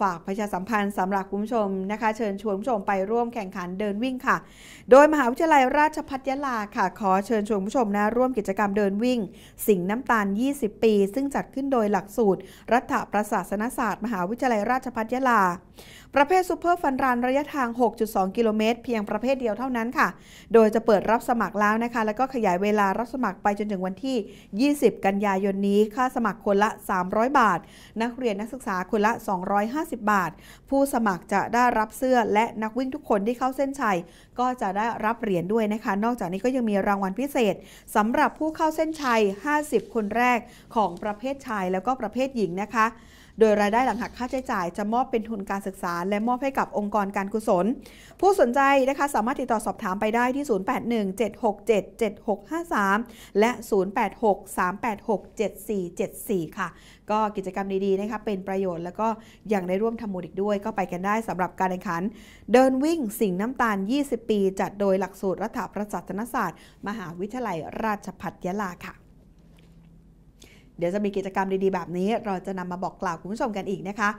ฝากประชาสัมพันธ์สำหรับคุณผู้ชมนะคะ เชิญชวนผู้ชมไปร่วมแข่งขันเดินวิ่งค่ะ โดยมหาวิทยาลัยราชภัฏยะลาค่ะ ขอเชิญชวนผู้ชมนะร่วมกิจกรรมเดินวิ่ง สิงห์น้ำตาล 20 ปี ซึ่งจัดขึ้นโดยหลักสูตร รัฐประศาสนศาสตร์ มหาวิทยาลัยราชภัฏยะลา ประเภทซูเปอร์ฟันรันระยะทาง 6.2 กิโลเมตร เพียงประเภทเดียวเท่านั้นค่ะ โดยจะเปิดรับสมัครแล้วนะคะ แล้วก็ขยายเวลารับสมัครไปจนถึงวันที่ 20 กันยายนนี้ ค่าสมัครคนละ 300 บาท นักเรียนนักศึกษาคนละ 250บาท ผู้สมัครจะได้รับเสื้อและนักวิ่งทุกคนที่เข้าเส้นชัย ก็จะได้รับเหรียญด้วยนะคะ นอกจากนี้ก็ยังมีรางวัลพิเศษสำหรับผู้เข้าเส้นชัย 50 คนแรกของประเภทชายแล้วก็ประเภทหญิงนะคะโดยรายได้หลังหักค่าใช้จ่ายจะมอบเป็นทุนการศึกษา และมอบให้กับองค์กรการกุศล ผู้สนใจนะคะสามารถติดต่อสอบถามไปได้ที่ 0817677653 และ 0863867474 ค่ะ ก็กิจกรรมดีๆนะคะเป็นประโยชน์แล้วก็ยังได้ร่วมทำบุญอีกด้วยก็ไปกันได้สำหรับการแข่งขัน เดินวิ่งสิ่งน้ำตาล 20 ปี จัดโดยหลักสูตรรัฐประศาสนศาสตร์ มหาวิทยาลัยราชภัฏยะลาค่ะ เดี๋ยวจะมีกิจกรรมดีๆแบบนี้ เราจะนำมาบอกกล่าวคุณผู้ชมกันอีกนะคะ